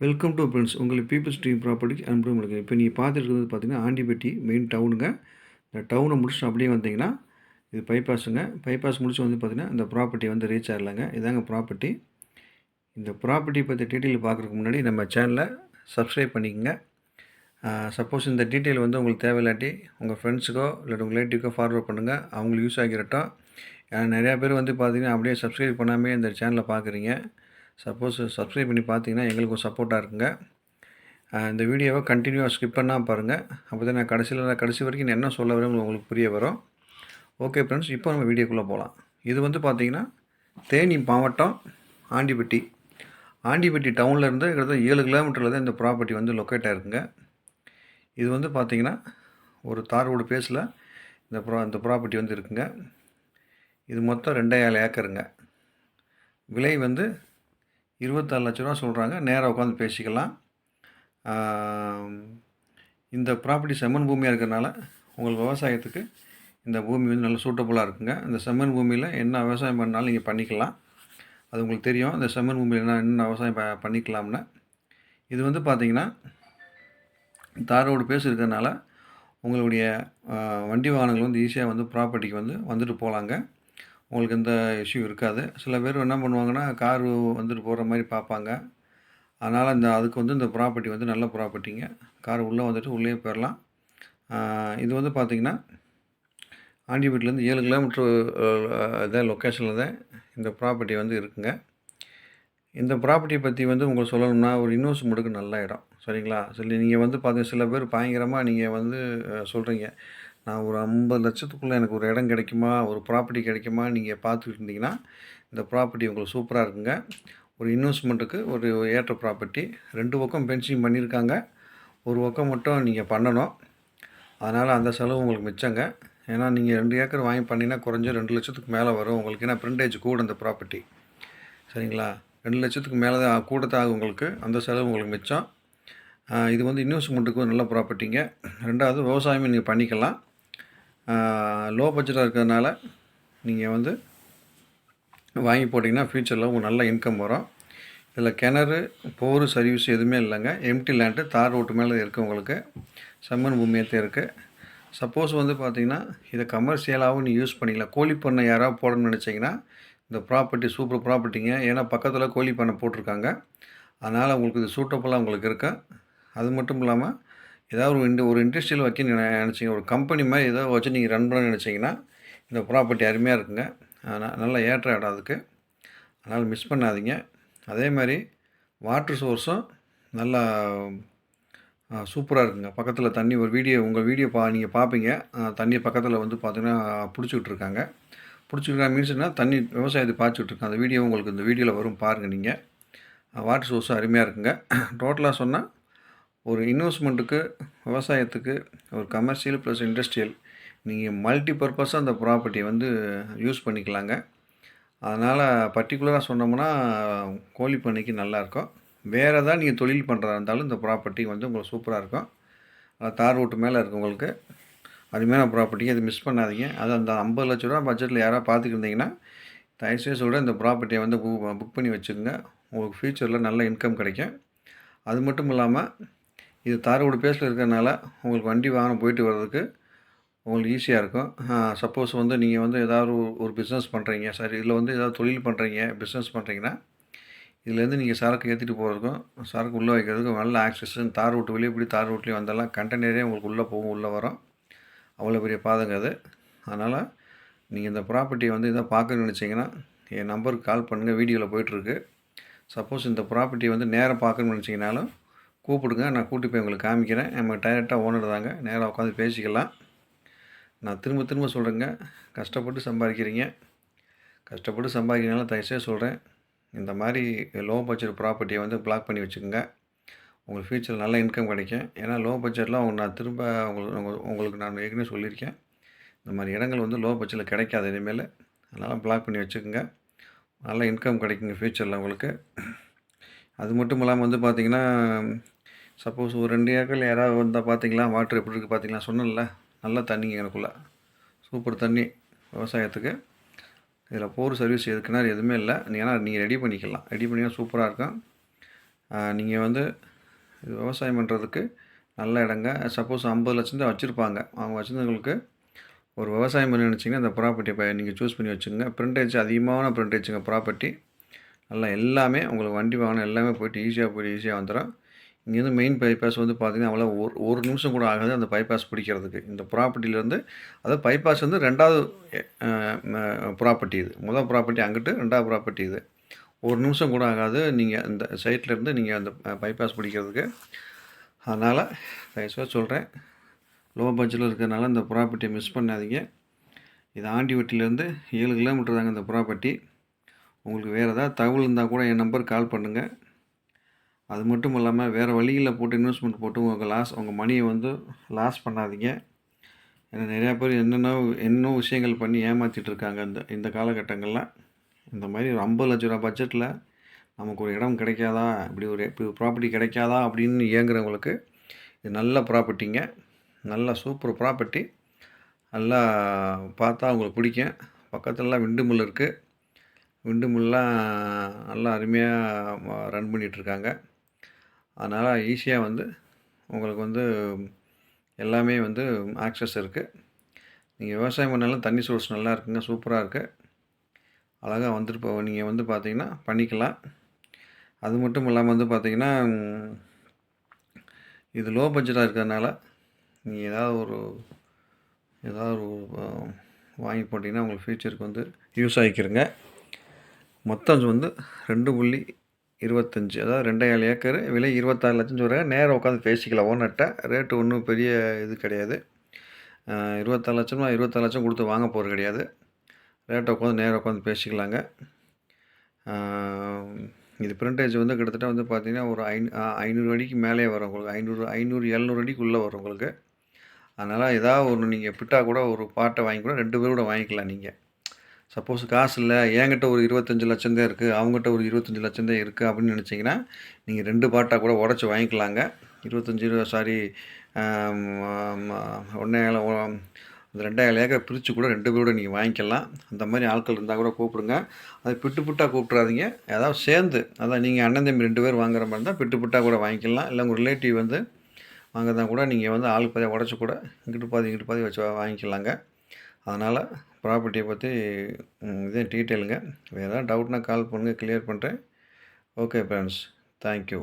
Welcome to friends உங்களுக்கு peoples dream ப்ராப்பர்ட்டிக்கு அன்பு உங்களுக்கு இப்போ நீங்கள் பார்த்துருக்கிறது பார்த்தீங்கன்னா ஆண்டிபட்டி மெயின் டவுனுங்க இந்த டவுனை முடிச்சுட்டு அப்படியே வந்தீங்கன்னா இது பைபாஸுங்க பைபாஸ் முடிச்சு வந்து பார்த்தீங்கன்னா இந்த ப்ராப்பர்ட்டி வந்து ரீச் ஆகலைங்க. இதாங்க ப்ராப்பர்ட்டி இந்த ப்ராப்பர்ட்டி பற்றி டீட்டெயில் பார்க்குறதுக்கு முன்னாடி நம்ம சேனலை சப்ஸ்கிரைப் பண்ணிக்கோங்க. சப்போஸ் இந்த டீட்டெயில் வந்து உங்களுக்கு தேவையில்லாட்டி உங்கள் ஃப்ரெண்ட்ஸுக்கோ இல்லை உங்கள் ரிலேட்டிவ்க்கோ ஃபார்வர்ட் பண்ணுங்கள் அவங்களுக்கு யூஸ் ஆகிறட்டும் ஏன்னா நிறையா பேர் வந்து பார்த்தீங்கன்னா அப்படியே சப்ஸ்கிரைப் பண்ணாமே இந்த சேனலை பார்க்குறீங்க. சப்போஸ் சப்ஸ்கிரைப் பண்ணி பார்த்தீங்கன்னா எங்களுக்கு சப்போர்ட்டாக இருக்குங்க. இந்த வீடியோவை கண்டினியூவாக ஸ்கிப் பண்ணால் பாருங்கள் அப்போ தான் நான் கடைசியில் கடைசி வரைக்கும் நான் என்ன சொல்ல வரேன் உங்களுக்கு புரிய வரும். ஓகே ஃப்ரெண்ட்ஸ் இப்போ நம்ம வீடியோக்குள்ளே போகலாம் இது வந்து பார்த்திங்கன்னா தேனி மாவட்டம் ஆண்டிப்பட்டி ஆண்டிப்பட்டி டவுனில் இருந்து கிட்டத்தட்ட ஏழு கிலோமீட்டரில் தான் இந்த ப்ராப்பர்ட்டி வந்து லொக்கேட் ஆயிருக்குங்க. இது வந்து பார்த்திங்கன்னா ஒரு தார் ரோடு பேஸில் இந்த ப்ரா இந்த ப்ராப்பர்ட்டி வந்து இருக்குங்க. இது மொத்தம் ரெண்டாயிரம் ஏக்கருங்க. விலை வந்து இருபத்தாறு லட்ச ரூபா சொல்கிறாங்க நேராக உட்காந்து பேசிக்கலாம். இந்த ப்ராப்பர்ட்டி செம்மண் பூமியாக இருக்கிறனால உங்களுக்கு விவசாயத்துக்கு இந்த பூமி வந்து நல்ல சூட்டபுளாக இருக்குங்க. இந்த செம்மண் பூமியில் என்ன விவசாயம் பண்ணாலும் நீங்கள் பண்ணிக்கலாம். அது உங்களுக்கு தெரியும். இந்த செம்மண் பூமியில் என்ன என்ன விவசாயம் ப- பண்ணிக்கலாம்னு. இது வந்து பார்த்தீங்கன்னா தார் ரோடு பேஸ் இருக்கிறதுனால உங்களுடைய வண்டி வாகனங்கள் வந்து ஈஸியாக வந்து ப்ராப்பர்ட்டிக்கு வந்து வந்துட்டு போகலாங்க உங்களுக்கு எந்த இஷ்யூ இருக்காது. சில பேர் என்ன பண்ணுவாங்கன்னா கார் வந்துட்டு போகிற மாதிரி பார்ப்பாங்க. அதனால் இந்த அதுக்கு வந்து இந்த ப்ராப்பர்ட்டி வந்து நல்ல ப்ராப்பர்ட்டிங்க கார் உள்ளே வந்துட்டு உள்ளே போயிடலாம் இது வந்து பார்த்திங்கன்னா ஆண்டிபேட்டிலேருந்து ஏழு கிலோமீட்ரு இதான் லொக்கேஷனில் தான் இந்த ப்ராப்பர்ட்டி வந்து இருக்குங்க. இந்த ப்ராப்பர்ட்டியை பற்றி வந்து உங்களுக்கு சொல்லணும்னா ஒரு இன்வெஸ்ட்மெண்ட்டுக்கு நல்ல இடம். சரிங்களா? சரி நீங்கள் வந்து பார்த்தீங்க சில பேர் பயங்கரமாக நீங்கள் வந்து சொல்கிறீங்க நான் ஒரு ஐம்பது லட்சத்துக்குள்ளே எனக்கு ஒரு இடம் கிடைக்குமா? ஒரு ப்ராப்பர்ட்டி கிடைக்குமா? நீங்கள் பார்த்துக்கிட்டு இருந்தீங்கன்னா இந்த ப்ராப்பர்ட்டி உங்களுக்கு சூப்பராக இருக்குங்க. ஒரு இன்வெஸ்ட்மெண்ட்டுக்கு ஒரு ஏற்ற ப்ராப்பர்ட்டி ரெண்டு பக்கம் பென்சிங் பண்ணியிருக்காங்க. ஒரு பக்கம் மட்டும் நீங்கள் பண்ணணும். அதனால் அந்த செலவு உங்களுக்கு மிச்சங்க. ஏன்னா நீங்கள் ரெண்டு ஏக்கர் வாங்கி பண்ணினா குறைஞ்ச ரெண்டு லட்சத்துக்கு மேலே வரும். உங்களுக்கு ஏன்னா பிரிண்டேஜ் கூட இந்த ப்ராப்பர்ட்டி சரிங்களா? ரெண்டு லட்சத்துக்கு மேலே தான் கூட ஆகும் உங்களுக்கு. அந்த செலவு உங்களுக்கு மிச்சம். இது வந்து இன்வெஸ்ட்மெண்ட்டுக்கு ஒரு நல்ல ப்ராப்பர்ட்டிங்க ரெண்டாவது விவசாயமும் நீங்கள் பண்ணிக்கலாம். லோ பட்ஜெட்டாக இருக்கிறதுனால நீங்கள் வந்து வாங்கி போட்டிங்கன்னா ஃப்யூச்சரில் உங்களுக்கு நல்ல இன்கம் வரும். இதில் கிணறு போர் சர்வீஸ் எதுவுமே இல்லைங்க. எம்டி லேண்டு தார் ரோட்டு மேலே இருக்குது உங்களுக்கு. பூமியத்தை இருக்குது சப்போஸ் வந்து பார்த்தீங்கன்னா இதை கமர்ஷியலாகவும் நீ யூஸ் பண்ணிக்கலாம். கோழி பண்ணை யாராவது போடணும்னு நினச்சிங்கன்னா இந்த ப்ராப்பர்ட்டி சூப்பர் ப்ராப்பர்ட்டிங்க ஏன்னா பக்கத்தில் கோழி பண்ணை போட்டிருக்காங்க. அதனால் உங்களுக்கு இது சூட்டபுளாக உங்களுக்கு இருக்கும் அது மட்டும் இல்லாமல் ஏதாவது ஒரு இண்டு ஒரு இண்டஸ்ட்ரியல் வைக்க நினச்சிங்க. ஒரு கம்பெனி மாதிரி ஏதாவது வச்சு நீங்கள் ரன் பண்ண நினச்சிங்கன்னா இந்த ப்ராப்பர்ட்டி அருமையாக இருக்குங்க. அதனால் நல்ல ஏற்ற இடம் அதுக்கு. அதனால் மிஸ் பண்ணாதீங்க. அதே மாதிரி வாட்டர் சோர்ஸும் நல்லா சூப்பராக இருக்குங்க. பக்கத்தில் தண்ணி ஒரு வீடியோ உங்கள் வீடியோ பா நீங்கள் பார்ப்பீங்க தண்ணி பக்கத்தில் வந்து பார்த்தீங்கன்னா பிடிச்சிக்கிட்டு இருக்காங்க. பிடிச்சிருக்காங்க மீன்ஸ்னால் தண்ணி விவசாயத்தை பாய்ச்சிட்டு இருக்காங்க. அந்த வீடியோ உங்களுக்கு இந்த வீடியோவில் வரும் பாருங்கள் நீங்கள் வாட்டர் சோர்ஸும் அருமையாக இருக்குங்க. டோட்டலாக சொன்னால் ஒரு இன்வெஸ்ட்மெண்ட்டுக்கு விவசாயத்துக்கு ஒரு கமர்ஷியல் ப்ளஸ் இண்டஸ்ட்ரியல் நீங்கள் மல்டி பர்பஸாக அந்த ப்ராப்பர்ட்டியை வந்து யூஸ் பண்ணிக்கலாங்க. அதனால் பர்டிகுலராக சொன்னோம்னா கோழி பண்ணைக்கு நல்லாயிருக்கும் வேறு ஏதாவது நீங்கள் தொழில் பண்ணுறதா இருந்தாலும் இந்த ப்ராப்பர்ட்டி வந்து உங்களுக்கு சூப்பராக இருக்கும். அது தார் ரோட்டு மேலே இருக்குது உங்களுக்கு. அருமையான ப்ராப்பர்ட்டி அது மிஸ் பண்ணாதீங்க. அது அந்த ஐம்பது லட்ச ரூபா பட்ஜெட்டில் யாராவது பார்த்துக்கிருந்தீங்கன்னா தயவுசெய்து சொல்கிறேன் இந்த ப்ராப்பர்ட்டியை வந்து புக் பண்ணி வச்சுக்கோங்க. உங்களுக்கு ஃப்யூச்சரில் நல்ல இன்கம் கிடைக்கும். அது மட்டும் இல்லாமல் இது தாரோடு பேஸில் இருக்கிறதுனால உங்களுக்கு வண்டி வாகனம் போயிட்டு வர்றதுக்கு உங்களுக்கு ஈஸியாக இருக்கும். சப்போஸ் வந்து நீங்கள் வந்து ஏதாவது ஒரு- பிஸ்னஸ் பண்ணுறீங்க சரி இதில் வந்து ஏதாவது தொழில் பண்ணுறீங்க பிஸ்னஸ் பண்ணுறீங்கன்னா இதுலேருந்து நீங்கள் சரக்கு ஏற்றிட்டு போகிறதுக்கும் சரக்கு உள்ளே வைக்கிறதுக்கும் நல்ல ஆக்சஸ் தார் ரோட்டு வெளியே இப்படி தார் ரூட்லேயும் வந்தாலும் கண்டெய்னரே உங்களுக்கு உள்ளே போகும் உள்ளே வரும். அவ்வளோ பெரிய பாதைங்க அது. அதனால் நீங்கள் இந்த ப்ராப்பர்ட்டியை வந்து எதாவது பார்க்கணும்னு நினச்சிங்கன்னா என் நம்பருக்கு கால் பண்ணுங்கள் வீடியோவில் போயிட்டுருக்கு சப்போஸ் இந்த ப்ராப்பர்ட்டி வந்து நேராக பார்க்கணும்னு நினச்சிங்கனாலும் கூப்பிடுங்க நான் கூட்டி போய் உங்களுக்கு காமிக்கிறேன். நம்ம டைரெக்டாக ஓனர் தாங்க. நேராக உட்காந்து பேசிக்கலாம். நான் திரும்ப திரும்ப சொல்கிறேங்க கஷ்டப்பட்டு சம்பாதிக்கிறீங்க. கஷ்டப்பட்டு சம்பாதிக்கிறனால தயசே சொல்கிறேன் இந்த மாதிரி லோ பட்ஜெட் ப்ராப்பர்ட்டியை வந்து பிளாக் பண்ணி வச்சுக்கோங்க. உங்களுக்கு ஃப்யூச்சரில் நல்ல இன்கம் கிடைக்கும். ஏன்னா லோ பட்ஜெட்லாம் அவங்க நான் திரும்ப உங்களுக்கு உங்களுக்கு நான் ஏற்கனவே சொல்லியிருக்கேன். இந்த மாதிரி இடங்கள் வந்து லோ பட்ஜெட்டில் கிடைக்காது இனிமேல். அதனால் பிளாக் பண்ணி வச்சுக்கோங்க. நல்ல இன்கம் கிடைக்குங்க ஃப்யூச்சரில் உங்களுக்கு. அது மட்டும் இல்லாமல் வந்து பார்த்தீங்கன்னா சப்போஸ் ஒரு ரெண்டு ஏக்கர் யாராவது வந்தால் பார்த்தீங்களா வாட்ரு எப்படி இருக்குது பார்த்தீங்களா சொன்னேன்ல. நல்ல தண்ணிங்க எனக்குள்ளே. சூப்பர் தண்ணி. விவசாயத்துக்கு. இதில் போர் சர்வீஸ் எதுக்குன்னா எதுவுமே இல்லை. ஏன்னா நீங்கள் ரெடி பண்ணிக்கலாம். ரெடி பண்ணினா சூப்பராக இருக்கும். நீங்கள் வந்து இது விவசாயம் பண்ணுறதுக்கு நல்ல இடங்க. சப்போஸ் ஐம்பது லட்சம் தான் வச்சுருப்பாங்க. அவங்க வச்சுருந்தவங்களுக்கு ஒரு விவசாயம் பண்ணி நினச்சிங்கன்னா இந்த ப்ராப்பர்ட்டியை இப்போ நீங்கள் சூஸ் பண்ணி வச்சுங்க ப்ரிண்டேஜ் அதிகமான பிரிண்டேஜுங்க ப்ராப்பர்ட்டி நல்லா எல்லாமே உங்களுக்கு வண்டி வாகனம் எல்லாமே போயிட்டு ஈஸியாக போய்ட்டு ஈஸியாக வந்துடும் இங்கேருந்து மெயின் பைபாஸ் வந்து பார்த்திங்கன்னா அவ்வளோ ஒரு ஒரு நிமிஷம் கூட ஆகாது அந்த பைபாஸ் பிடிக்கிறதுக்கு. இந்த ப்ராப்பர்ட்டிலேருந்து அதாவது பைபாஸ் வந்து ரெண்டாவது ப்ராப்பர்ட்டி இது. முதல் ப்ராப்பர்ட்டி அங்கிட்டு ரெண்டாவது ப்ராப்பர்ட்டி இது. ஒரு நிமிஷம் கூட ஆகாது. நீங்கள் இந்த சைட்லேருந்து நீங்கள் அந்த பைபாஸ் பிடிக்கிறதுக்கு. அதனால் தயவுசெய்து சொல்கிறேன் லோ பட்ஜெட்டில் இருக்கிறதுனால இந்த ப்ராப்பர்ட்டியை மிஸ் பண்ணாதீங்க. இது ஆண்டிவட்டிலேருந்து ஏழு கிலோமீட்டர் தாங்க இந்த ப்ராப்பர்ட்டி உங்களுக்கு வேறு ஏதாவது தகவல் இருந்தால் கூட என் நம்பருக்கு கால் பண்ணுங்கள் அது மட்டும் இல்லாமல் வேறு வழிகளில் போட்டு இன்வெஸ்ட்மெண்ட் போட்டு உங்கள் லாஸ் உங்கள் மணியை வந்து லாஸ் பண்ணாதீங்க. ஏன்னா நிறையா பேர் என்னென்ன என்னென்ன விஷயங்கள் பண்ணி ஏமாற்றிட்டு இருக்காங்க இந்த இந்த காலகட்டங்களில். இந்த மாதிரி ஒரு ஐம்பது லட்ச ரூபா பட்ஜெட்டில் நமக்கு ஒரு இடம் கிடைக்காதா? இப்படி ஒரு இப்படி ப்ராப்பர்ட்டி கிடைக்காதா? அப்படின்னு இயங்குறவங்களுக்கு இது நல்ல ப்ராப்பர்ட்டிங்க நல்ல சூப்பர் ப்ராப்பர்ட்டி நல்லா பார்த்தா உங்களுக்கு பிடிக்கும். பக்கத்துலலாம் விண்டு மில் இருக்குது விண்டு மில்லாம் நல்லா அருமையாக ரன் பண்ணிகிட்ருக்காங்க அதனால் ஈஸியாக வந்து உங்களுக்கு வந்து எல்லாமே வந்து ஆக்சஸ் இருக்குது நீங்கள் விவசாயம் பண்ணாலும் தண்ணி சோர்ஸ் நல்லா இருக்குங்க சூப்பராக இருக்குது அழகாக வந்துட்டு போ நீங்கள் வந்து பார்த்தீங்கன்னா பண்ணிக்கலாம். அது மட்டும் இல்லாமல் வந்து பார்த்தீங்கன்னா இது லோ பட்ஜெட்டாக இருக்கிறதுனால நீங்கள் ஏதாவது ஒரு ஏதாவது ஒரு வாங்கி போட்டிங்கன்னா உங்களுக்கு ஃப்யூச்சருக்கு வந்து யூஸ் ஆகிக்கிறங்க மொத்தம் வந்து ரெண்டு புள்ளி இருபத்தஞ்சி அதாவது ரெண்டே ஏழு ஏக்கர் விலை இருபத்தாறு லட்சம் சொல்கிறாங்க நேராக உட்காந்து பேசிக்கலாம் ஓனர்கிட்ட. ரேட்டு ஒன்றும் பெரிய இது கிடையாது. இருபத்தாறு லட்சமா இருபத்தாறு லட்சம் கொடுத்து வாங்க போகிறது கிடையாது. ரேட்டை உட்காந்து நேராக உட்காந்து பேசிக்கலாங்க. இது பிரிண்டேஜ் வந்து கிட்டத்தட்ட வந்து பார்த்திங்கன்னா ஒரு ஐநூ ஐநூறு அடிக்கு மேலே வரும் உங்களுக்கு. ஐநூறு ஐநூறு எழுநூறு அடிக்குள்ளே வரும் உங்களுக்கு. அதனால் ஏதாவது ஒன்று நீங்கள் பிட்டா கூட ஒரு பாட்டை வாங்கி கூட ரெண்டு பேர் கூட வாங்கிக்கலாம் நீங்கள் சப்போஸ் காசு இல்லை என்கிட்ட ஒரு இருபத்தஞ்சி லட்சம் தான் இருக்குது அவங்ககிட்ட ஒரு இருபத்தஞ்சி லட்சம் தான் இருக்குது அப்படின்னு நினச்சிங்கன்னா நீங்கள் ரெண்டு பாட்டாக கூட உடச்சி வாங்கிக்கலாங்க. இருபத்தஞ்சி சாரி ஒன்றே அந்த ரெண்டாயிரம் ஏக்கர் பிரித்து கூட ரெண்டு பேரோட நீங்கள் வாங்கிக்கலாம். அந்த மாதிரி ஆட்கள் இருந்தால் கூட கூப்பிடுங்க. அது பிட்டு பிட்டாக கூப்பிட்றாதீங்க ஏதாவது சேர்ந்து அதான் நீங்கள் அண்ணன் தம்பி ரெண்டு பேர் வாங்குற மாதிரி இருந்தால் பிட்டு பிட்டாக கூட வாங்கிக்கலாம். இல்லை உங்கள் ரிலேட்டிவ் வந்து வாங்குறதா கூட நீங்கள் வந்து ஆளுக்கு பாதி உடச்சி கூட இங்கிட்டு பாதி இங்கிட்டு பாதி வச்சு வாங்கிக்கலாங்க. அதனால் ப்ராப்பர்ட்டியை பற்றி இதே டீட்டெயிலுங்க. வேறு ஏதாவது டவுட்னா கால் பண்ணுங்கள் கிளியர் பண்ணுறேன். Okay friends thank you.